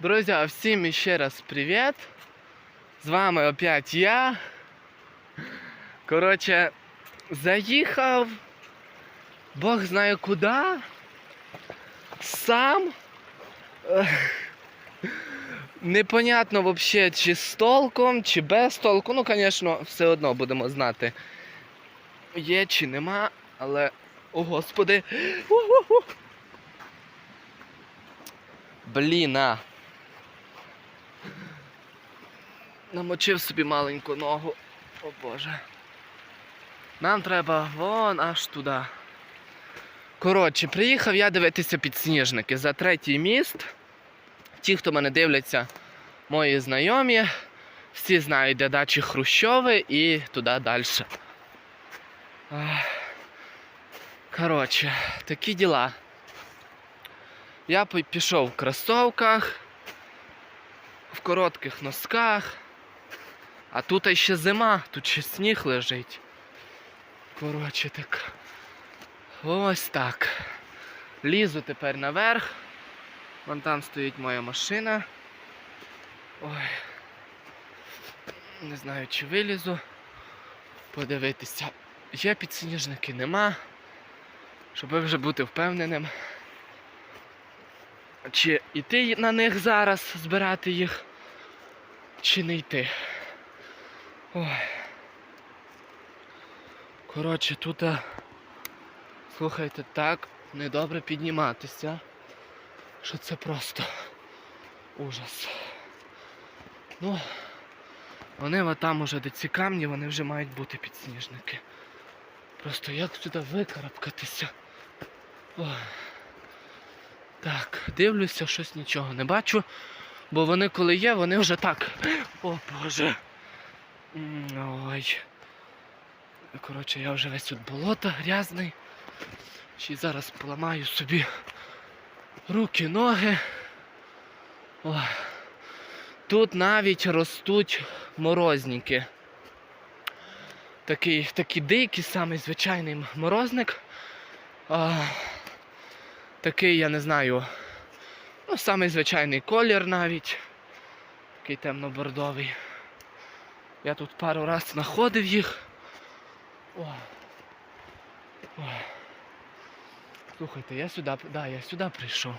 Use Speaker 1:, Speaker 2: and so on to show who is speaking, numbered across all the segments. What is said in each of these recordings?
Speaker 1: Друзі, всім ще раз привіт. З вами опять я. Коротше, заїхав. Бог знає куди. Сам. Непонятно взагалі, чи з толком, чи без толку. Ну, звісно, все одно будемо знати. Є чи нема, але. О, господи. У-ху-ху. Блін, а. Намочив собі маленьку ногу. О боже. Нам треба вон аж туди. Коротше, приїхав я дивитися підсніжники за третій міст. Ті, хто мене дивляться, мої знайомі, всі знають, де дачі Хрущови і туди далі. Коротше, такі діла. Я пішов в кросовках, в коротких носках. А тут ще зима, тут ще сніг лежить. Коротше так. Ось так. Лізу тепер наверх. Вон там стоїть моя машина. Ой. Не знаю, чи вилізу. Подивитися. Є підсніжники, нема. Щоб вже бути впевненим. Чи йти на них зараз, збирати їх, чи не йти. Ой. Коротше, тут, слухайте, так недобре підніматися, що це просто ужас. Ну, вони там уже де ці камні, вони вже мають бути підсніжники. Просто як сюди викарабкатися? Ой. Так, дивлюся, щось нічого не бачу. Бо вони коли є, вони вже так. О Боже. Ой. Коротше, я вже весь тут болото грязний. Ще зараз поламаю собі руки, ноги. Ой. Тут навіть ростуть морозники. Такий, такий дикий, самий звичайний морозник. А, такий, я не знаю, ну, самий звичайний колір навіть. Такий темно-бордовий. Я тут пару раз знаходив їх. О. О. Слухайте, я сюди, да, я сюди прийшов.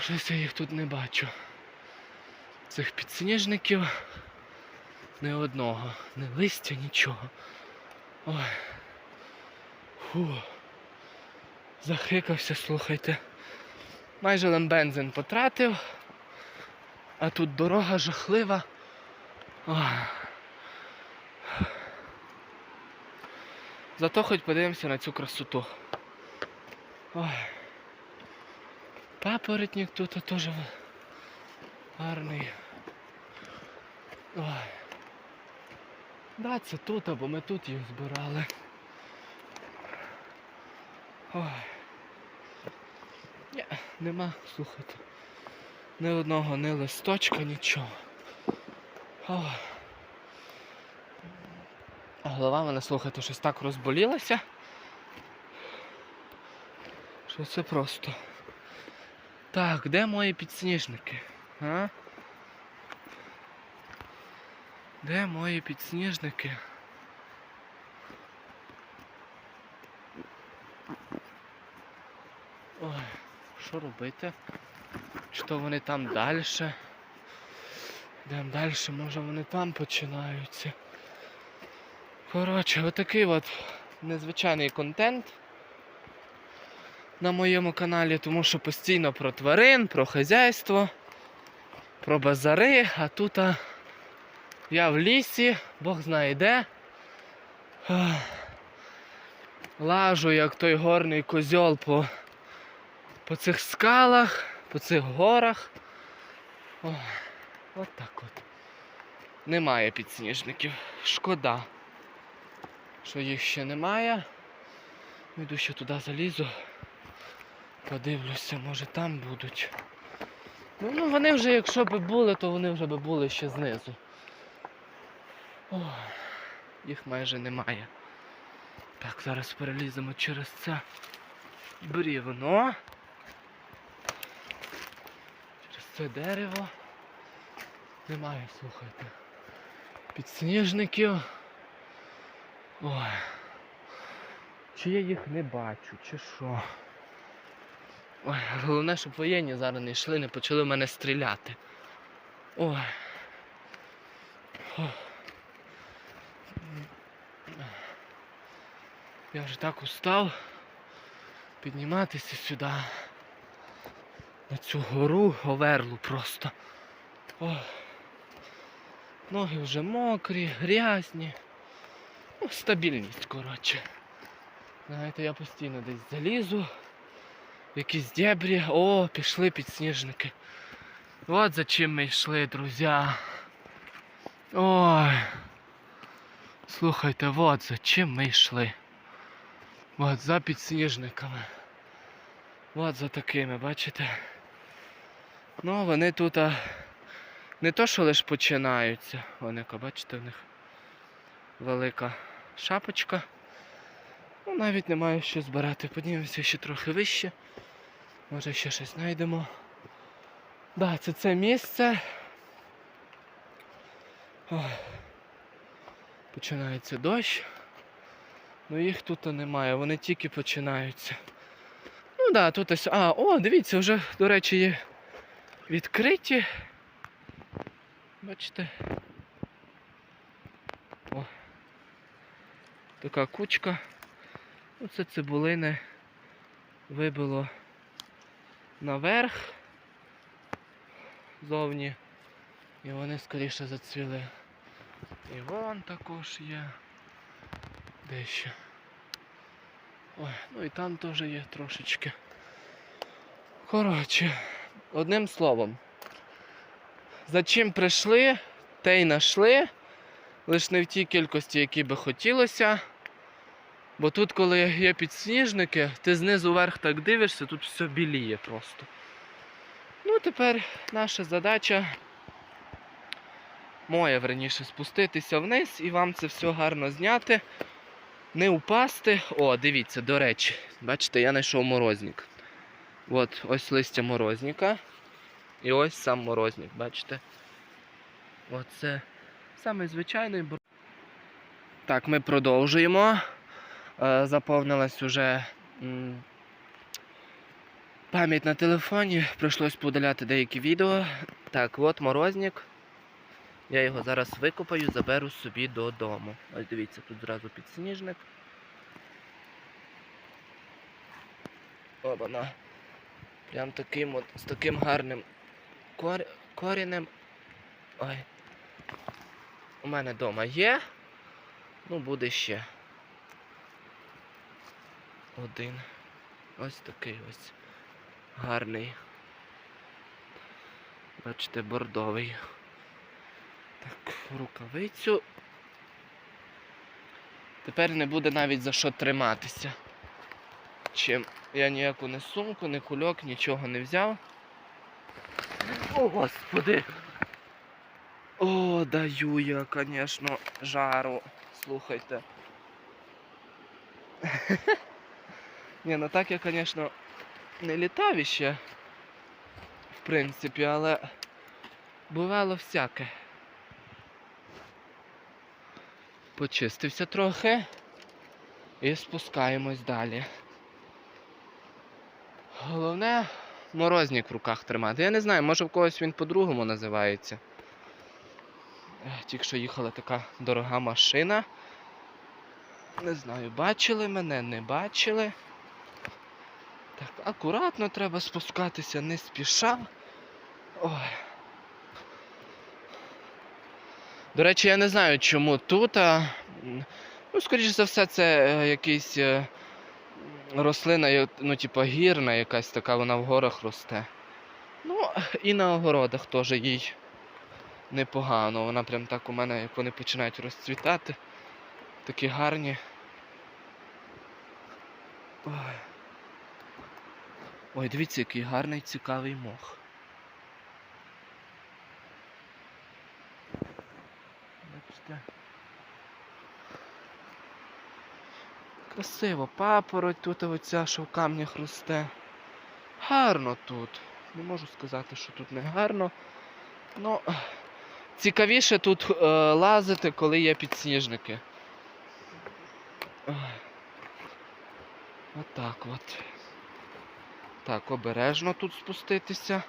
Speaker 1: Щось я їх тут не бачу. Цих підсніжників ні одного, ні листя, нічого. Ой. Фу. Захикався, слухайте. Майже лембензин потратив, а тут дорога жахлива. Зато хоч подивимося на цю красоту. Ой. Папоротник тут теж гарний. Ой. Да, це тут, бо ми тут їх збирали. Ой. Ні, нема, слухайте. Ні одного, ні листочка, нічого. А голова мене, слухайте, щось так розболілася. Що це просто. Так, де мої підсніжники? А? Де мої підсніжники? Ой, що робити? Чи то вони там далі? Йдемо далі, може вони там починаються. Коротше, отакий от незвичайний контент на моєму каналі, тому що постійно про тварин, про хазяйство, про базари, а тут а, я в лісі, Бог знає де. Лажу, як той горний козьол по, по цих скалах, по цих горах. Ох, от так от. Немає підсніжників. Шкода, що їх ще немає. Йду ще туди залізу. Подивлюся, може там будуть. Ну, ну вони вже, якщо б були, то вони вже б були ще знизу. Ох, їх майже немає. Так, зараз переліземо через це брівно. Оце дерево. Немає, слухайте. Підсніжників. Ой. Чи я їх не бачу, чи що. Ой, головне, щоб воєнні зараз не йшли, не почали в мене стріляти. Ой. Фух. Я вже так устав підніматися сюди. На цю гору Оверлу просто. Ой. Ноги вже мокрі, грязні. Ну, стабільність, коротше. Знаєте, я постійно десь залізу. Якісь дебрі. О, пішли підсніжники. От за чим ми йшли, друзі. Ой. Слухайте, от за чим ми йшли. От за підсніжниками. От за такими, бачите? Ну, вони тут а, не то, що лише починаються. Вони, бачите, в них велика шапочка. Ну, навіть немає що збирати. Подивимося ще трохи вище. Може ще щось знайдемо. Да, це це місце. Ой. Починається дощ. Ну їх тут немає, вони тільки починаються. Ну да, тут ось. А, о, дивіться, вже, до речі, є відкриті. Бачите? О. Така кучка. Оце цибулини вибило наверх зовні. І вони скоріше зацвіли. І вон також є. Де ще? Ой, ну і там теж є трошечки. Коротше, одним словом. За чим прийшли, те й знайшли. Лише не в тій кількості, які би хотілося. Бо тут, коли є підсніжники, ти знизу вверх так дивишся, тут все біліє просто. Ну, тепер наша задача моя верніше спуститися вниз і вам це все гарно зняти. Не упасти. О, дивіться, до речі, бачите, я знайшов морозник. От, ось листя морозника. І ось сам морозник, бачите? Оце саме звичайний бор- Так, ми продовжуємо. Е, Заповнилась уже пам'ять на телефоні. Прийшлось подаляти деякі відео. Так, от морозник. Я його зараз викопаю, заберу собі додому. Ось дивіться, тут зразу підсніжник. Обана. Прям таким от, з таким гарним кор... корінем. Ой. У мене вдома є. Ну, буде ще. Один. Ось такий ось гарний. Бачите, бордовий. Так, рукавицю. Тепер не буде навіть за що триматися. Чим я ніяку не сумку, не кульок, нічого не взяв. О, господи! О, даю я, звісно, жару. Слухайте. Ні, ну так я, звісно, не літав іще, в принципі, але бувало всяке. Почистився трохи і спускаємось далі. Головне морозник в руках тримати. Я не знаю, може в когось він по-другому називається. Тільки що їхала така дорога машина. Не знаю, бачили мене, не бачили. Так, акуратно треба спускатися, не спіша. Ой. До речі, я не знаю, чому тут. А... Ну, скоріш за все, це е, якийсь е, рослина, ну, типа гірна якась така, вона в горах росте. Ну, і на огородах теж їй непогано. Вона прям так у мене, як вони починають розцвітати. Такі гарні. Ой. Дивіться, який гарний цікавий мох. Бачите? Красиво, папороть тут оця, що в камнях росте. Гарно тут. Не можу сказати, що тут не гарно. Ну, цікавіше тут е, лазити, коли є підсніжники. Отак от. Так, обережно тут спуститися.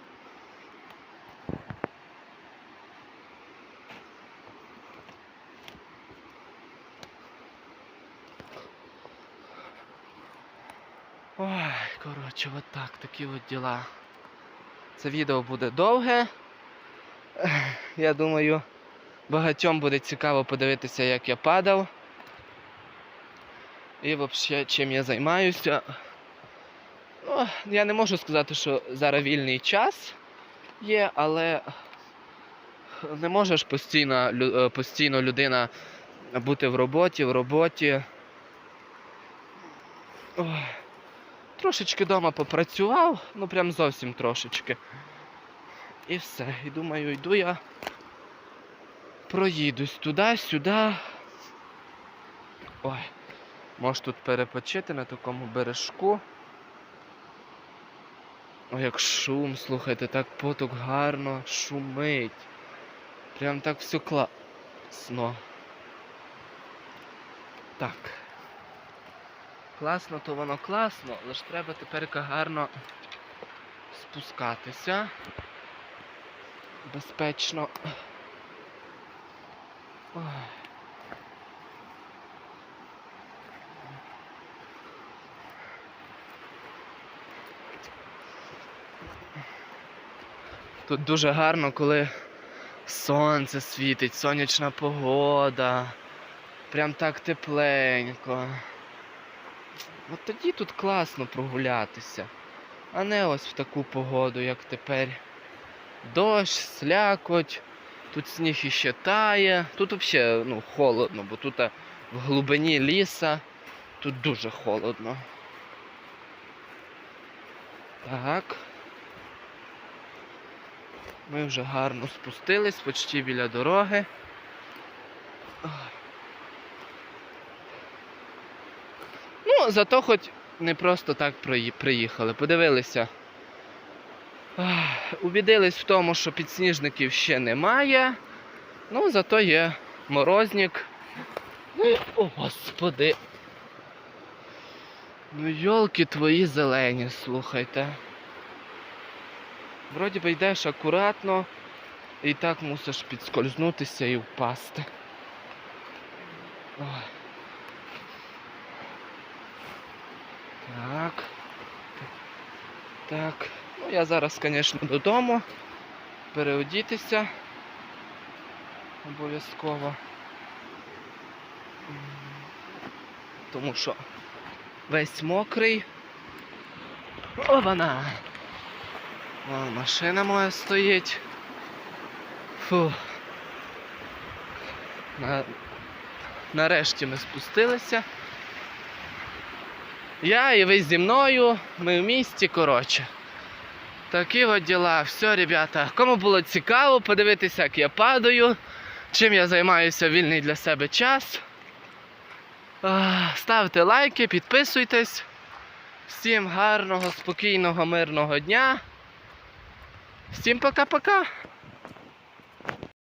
Speaker 1: Ой, коротше, от так, такі от діла. Це відео буде довге. Я думаю, багатьом буде цікаво подивитися, як я падав. І взагалі, чим я займаюся. Ну, я не можу сказати, що зараз вільний час є, але не можеш постійно, е, постійно людина бути в роботі, в роботі. Ой. Трошечки вдома попрацював, ну прям зовсім трошечки. І все. І думаю, йду я проїдусь туди-сюди. Ой, можу тут перепочити на такому бережку. Ой, як шум, слухайте, так поток гарно шумить. Прям так все класно. Так. Класно, то воно класно, але ж треба тепер гарно спускатися. Безпечно. Ой. Тут дуже гарно, коли сонце світить, сонячна погода. Прям так тепленько. От тоді тут класно прогулятися. А не ось в таку погоду, як тепер. Дощ, слякоть, тут сніг іще тає. Тут взагалі ну, холодно, бо тут в глибині ліса тут дуже холодно. Так. Ми вже гарно спустились, почти біля дороги. Ой. Зато хоч не просто так приїхали. Подивилися. Убідились в тому, що підсніжників ще немає. Ну, зато є морозник. Ну, О, господи. Ну, йолки твої зелені, слухайте. Вроді би йдеш акуратно і так мусиш підскользнутися і впасти. Ой. Так. Так. Ну, я зараз, звісно, додому. Переодітися. Обов'язково. Тому що весь мокрий. О, вона! О, машина моя стоїть. Фу. На... Нарешті ми спустилися. Я і ви зі мною, ми в місті, коротше. Такі от діла. Все, ребята. Кому було цікаво подивитися, як я падаю, чим я займаюся вільний для себе час. Ставте лайки, підписуйтесь. Всім гарного, спокійного, мирного дня. Всім пока-пока.